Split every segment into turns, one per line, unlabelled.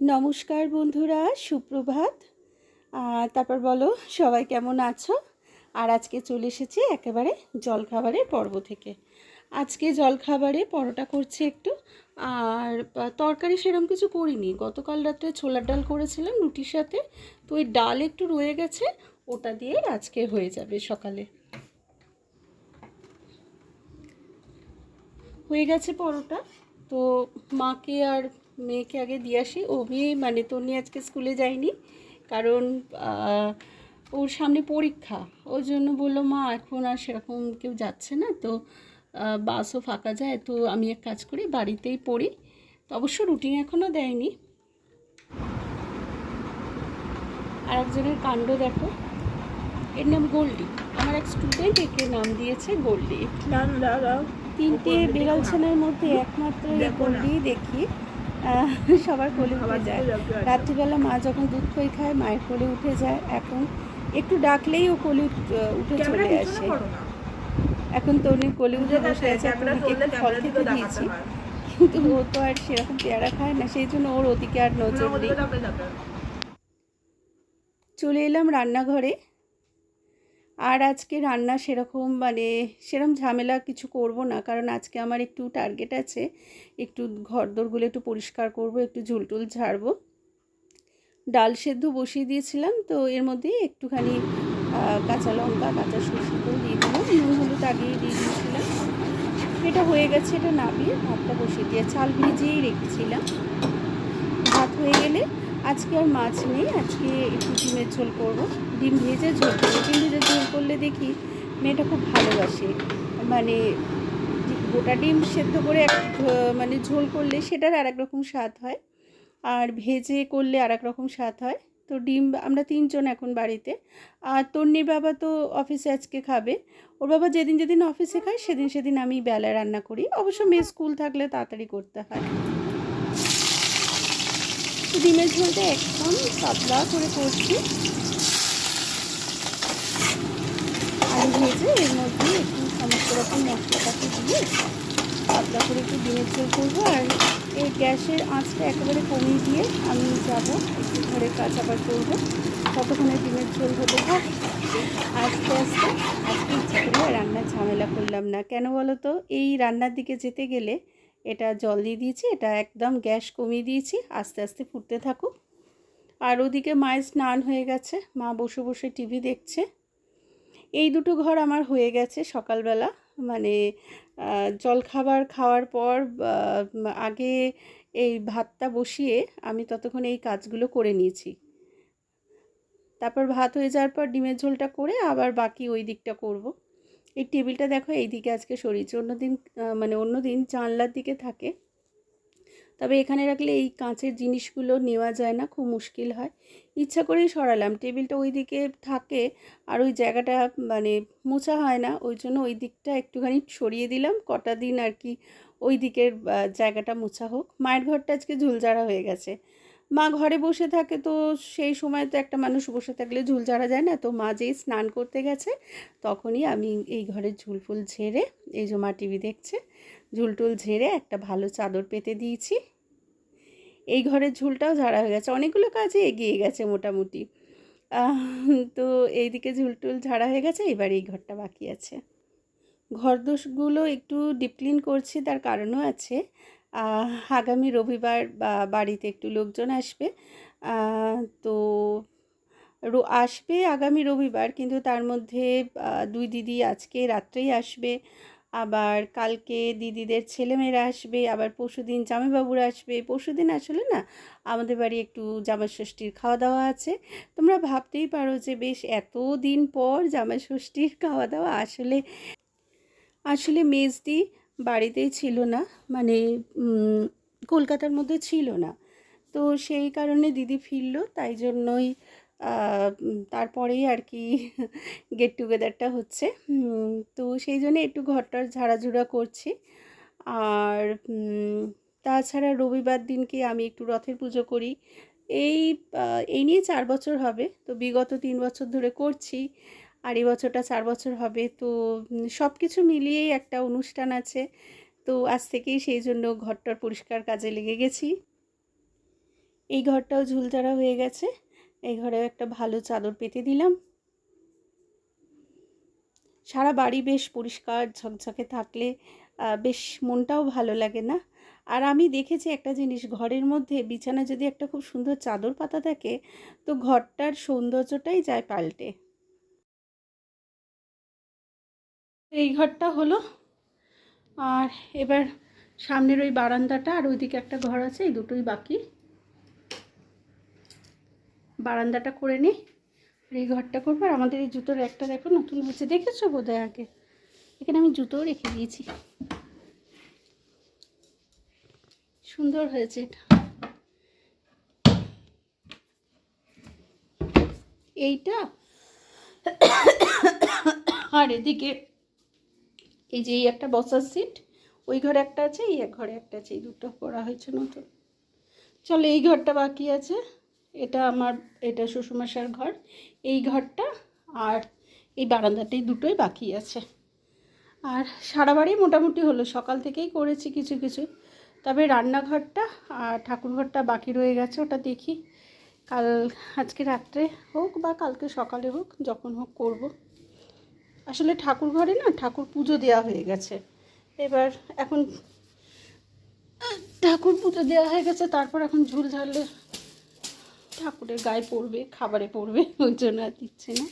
নমস্কার বন্ধুরা, সুপ্রভাত। তারপর বলো, সবাই কেমন আছো? আর আজকে চলে এসেছি একেবারে জলখাবারের পর্ব থেকে। আজকে জলখাবারে পরোটা করছি একটু, আর তরকারি সেরকম কিছু করিনি। গতকাল রাত্রে ছোলার ডাল করেছিলাম রুটির সাথে, তো ওই ডাল একটু রয়ে গেছে, ওটা দিয়ে আজকে হয়ে যাবে সকালে। হয়ে গেছে পরোটা, তো মাকে আর মেয়েকে আগে দিয়ে আসি। ও মেয়ে মানে তন্নি আজকে স্কুলে যায়নি কারণ ওর সামনে পরীক্ষা। ওর জন্য বলল মা এখন আর সেরকম কেউ যাচ্ছে না। তো বাসও ফাঁকা যায়। তো আমি এক কাজ করি বাড়িতেই পড়ি। তো অবশ্য রুটিন এখনও দেয়নি। আর একজনের কাণ্ড দেখো। এর নাম গোল্ডি। আমার এক স্টুডেন্ট একে নাম দিয়েছে গোল্ডি। তিনটে বিড়াল ছানার মধ্যে একমাত্র। গোল্ডি দেখি। সবার কোলে উঠে যায়। রাত্রিবেলা মা যখন দুধ খই খায় মায়ের কোলে উঠে যায়। এখন একটু ডাকলেই ও কোলে উঠ- চলে আসে। এখন তনির কোলে উঠে বসে আছে একটু ফল খেতে দিয়েছি। কিন্তু ও তো আর সেরকম পেয়ারা খায় না সেই জন্য ওর ওদিকে আর নজর নেই। চলে এলাম রান্নাঘরে। আর আজকে রান্না সেরকম মানে সেরকম ঝামেলা কিছু করব না, কারণ আজকে আমার একটু টার্গেট আছে। একটু ঘরদোরগুলো একটু পরিষ্কার করব, একটু ঝুলটুল ঝাড়ব। ডাল সেদ্ধ বসিয়ে দিয়েছিলাম, তো এর মধ্যে একটুখানি কাঁচা লঙ্কা, কাঁচা সরষে তেল দিয়ে দিলাম। নুন, হলুদ আগিয়ে দিয়ে দিয়েছিলাম। এটা হয়ে গেছে, এটা নামিয়ে ভাতটা বসিয়ে দিয়ে চাল ভিজিয়েই রেখেছিলাম। ভাত হয়ে গেলে আজকে আর মাছ নেই, আজকে একটু ডিমের ঝোল করব। ডিম ভেজে ঝোল করব। ডিম ভেজে ঝোল করলে দেখি মেয়েটা খুব ভালোবাসে। মানে গোটা ডিম সেদ্ধ করে এক মানে ঝোল করলে সেটার আর এক রকম স্বাদ হয়। আর ভেজে করলে আর এক রকম স্বাদ হয়। তো ডিম, আমরা তিনজন এখন বাড়িতে। আর তন্নির বাবা তো অফিসে আজকে খাবে। ওর বাবা যেদিন যেদিন অফিসে খায়, সেদিন সেদিন আমি বেলায় রান্না করি। অবশ্য মেয়ে স্কুল থাকলে তাড়াতাড়ি করতে হয়। ডিমের ঝোলটা একদম পাতলা করে করছি। আলু ভেজে এর মধ্যে একটু সমস্ত রকম মশলাটাকে দিয়ে পাতলা করে একটু ডিমের ঝোল করব। আর এই গ্যাসের আঁচটা একেবারে কমিয়ে দিয়ে আমি যাব একটু ঘরের কাজ আবার করব। ততক্ষণে ডিমের ঝোল হতে থাক। আস্তে আস্তে আজকে ইচ্ছা করে রান্নার ঝামেলা করলাম না। কেন বলো তো? এই রান্নার দিকে যেতে গেলে এটা জল দিয়ে দিয়েছি, এটা একদম গ্যাস কমিয়ে দিয়েছি, আস্তে আস্তে ফুটতে থাকুক। আর ওদিকে মায়ের স্নান হয়ে গেছে, মা বসে বসে টিভি দেখছে। এই দুটো ঘর আমার হয়ে গেছে সকালবেলা মানে জলখাবার খাওয়ার পর আগে এই ভাতটা বসিয়ে আমি ততক্ষণ এই কাজগুলো করে নিয়েছি। তারপর ভাত হয়ে যাওয়ার পর ডিমের ঝোলটা করে আবার বাকি ওই দিকটা করব। এই টেবিলটা দেখো এই দিকে আজকে সরিয়েছি অন্য দিন মানে অন্য দিন জানলার দিকে থাকে। তবে এখানে রাখলে এই কাঁচের জিনিসগুলো নেওয়া যায় না, খুব মুশকিল হয়। ইচ্ছা করেই সরালাম, টেবিলটা ওই দিকে থাকে আর ওই জায়গাটা মানে মোছা হয় না, ওই জন্য ওই দিকটা একটুখানি সরিয়ে দিলাম, কটা দিন আর কি ওই দিকের জায়গাটা মোছা হোক। মায়ের ঘরটা আজকে ঝুলঝাড়া হয়ে গেছে। মা ঘরে বসে থাকে তো সেই সময় তো একটা মানুষ বসে থাকলে ঝুল ঝাড়া যায় না। তো মা যেই স্নান করতে গেছে, তখনই আমি এই ঘরের ঝুলফুল ঝেড়ে, এই যে মা টিভি দেখছে ঝুলটুল ঝেড়ে একটা ভালো চাদর পেতে দিয়েছি। এই ঘরের ঝুলটাও ঝাড়া হয়ে গেছে, অনেকগুলো কাজে এগিয়ে গেছে মোটামুটি। তো এইদিকে ঝুলটুল ঝাড়া হয়ে গেছে, এবার এই ঘরটা বাকি আছে। ঘরদোষগুলো একটু ডিপ ক্লিন করছি, তার কারণও আছে। আগামী রবিবার বাড়িতে একটু লোকজন আসবে। তো রো, আসবে আগামী রবিবার কিন্তু তার মধ্যে দুই দিদি আজকে রাত্রেই আসবে। আবার কালকে দিদিদের ছেলেমেয়েরা আসবে, আবার পরশুদিন জামাইবাবুরা আসবে। পরশুদিন আসলে না, আমাদের বাড়ি একটু জামাই ষষ্ঠীর খাওয়া দাওয়া আছে। তোমরা ভাবতেই পারো যে বেশ এত দিন পর জামাই ষষ্ঠীর খাওয়া দাওয়া আসলে আসলে মেজদি বাড়িতেই ছিল না মানে কলকাতার মধ্যে ছিল না। তো সেই কারণে দিদি ফিরলো, তাই জন্যই তারপরেই আর কি গেট টুগেদারটা হচ্ছে। তো সেই জন্য একটু ঘরটার ঝাড়াঝুড়া করছি। আর তাছাড়া রবিবার দিনকে আমি একটু রথের পুজো করি। এই এই নিয়ে চার বছর হবে, তো বিগত তিন বছর ধরে করছি। আর বছরটা, চার বছর হবে। তো সব কিছু মিলিয়েই একটা অনুষ্ঠান আছে। তো, আজ থেকেই সেই জন্য ঘরটার পরিষ্কার কাজে লেগে গেছি। এই ঘরটাও ঝুলঝাড়া হয়ে গেছে। এই ঘরেও একটা ভালো চাদর পেতে দিলাম। সারা বাড়ি বেশ পরিষ্কার, ঝকঝকে থাকলে বেশ মনটাও ভালো লাগে না? আর আমি দেখেছি একটা জিনিস, ঘরের মধ্যে বিছানা যদি একটা খুব সুন্দর চাদর পাতা থাকে, তো ঘরটার সৌন্দর্যটাই যায় পাল্টে। এই ঘরটা হলো। আর এবার সামনের ওই বারান্দাটা আর ওইদিকে একটা ঘর আছে, এই দুটোই বাকি। বারান্দাটা করে নিই আর এই ঘরটা করব। আর আমাদের এই জুতোর একটা দেখো, নতুন হয়েছে। দেখেছ বোধহয় আগে? এখানে আমি জুতোও রেখে দিয়েছি। সুন্দর হয়েছে এটা। এইটা আর এদিকে এই যে এই একটা বসার সিট ওই ঘরে একটা আছে, এই এক ঘরে একটা আছে, এই দুটো করা হয়েছে নতুন। চলো এই ঘরটা বাকি আছে, এটা আমার, এটা শ্বশুরমশার ঘর, এই ঘরটা আর এই বারান্দাটাই দুটোই বাকি আছে। আর সারা বাড়ি মোটামুটি হলো, সকাল থেকেই করেছি কিছু কিছু। তবে রান্নাঘরটা আর ঠাকুরঘরটা বাকি রয়ে গেছে, ওটা দেখি। কাল, আজকে রাত্রে হোক বা কালকে সকালে হোক, যখন হোক করব। আসলে ঠাকুর ঘরে না ঠাকুর পুজো দেওয়া হয়ে গেছে। এবার এখন ঠাকুর পুজো দেওয়া হয়ে গেছে, তারপর এখন ঝুল ঝাড়লে ঠাকুরের গায়ে পড়বে, খাবারে পড়বে ওই জন্য আর দিচ্ছে না।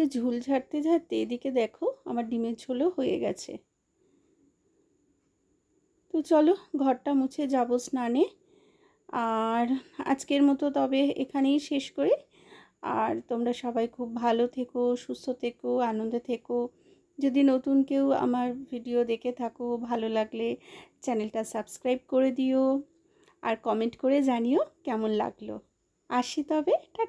ওদিকে ঝুল ঝাড়তে ঝাড়তে এদিকে দেখো আমার ডিমের ঝোলও হয়ে গেছে। তো চলো ঘরটা মুছে যাব স্নানে। আর আজকের মতো তবে এখানেই শেষ করি। আর তোমরা সবাই খুব ভালো থেকো, সুস্থ থেকো, আনন্দে থেকো। যদি নতুন কেউ আমার ভিডিও দেখে থাকো, ভালো লাগলে চ্যানেলটা সাবস্ক্রাইব করে দিও। আর কমেন্ট করে জানিও কেমন লাগল। আসি তবে, টাটা।